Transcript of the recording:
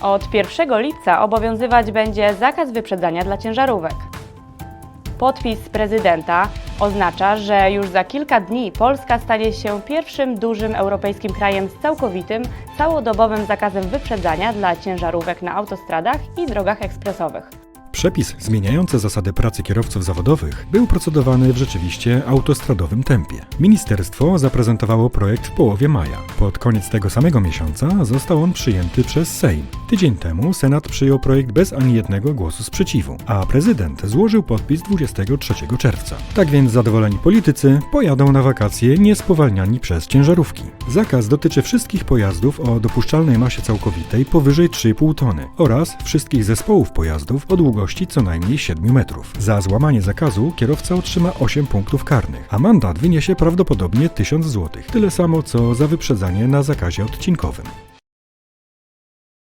Od 1 lipca obowiązywać będzie zakaz wyprzedzania dla ciężarówek. Podpis prezydenta oznacza, że już za kilka dni Polska stanie się pierwszym dużym europejskim krajem z całkowitym, całodobowym zakazem wyprzedzania dla ciężarówek na autostradach i drogach ekspresowych. Przepis zmieniający zasady pracy kierowców zawodowych był procedowany w rzeczywiście autostradowym tempie. Ministerstwo zaprezentowało projekt w połowie maja. Pod koniec tego samego miesiąca został on przyjęty przez Sejm. Tydzień temu Senat przyjął projekt bez ani jednego głosu sprzeciwu, a prezydent złożył podpis 23 czerwca. Tak więc zadowoleni politycy pojadą na wakacje niespowalniani przez ciężarówki. Zakaz dotyczy wszystkich pojazdów o dopuszczalnej masie całkowitej powyżej 3,5 tony oraz wszystkich zespołów pojazdów o długości co najmniej 7 metrów. Za złamanie zakazu kierowca otrzyma 8 punktów karnych, a mandat wyniesie prawdopodobnie 1000 zł. Tyle samo co za wyprzedzanie na zakazie odcinkowym.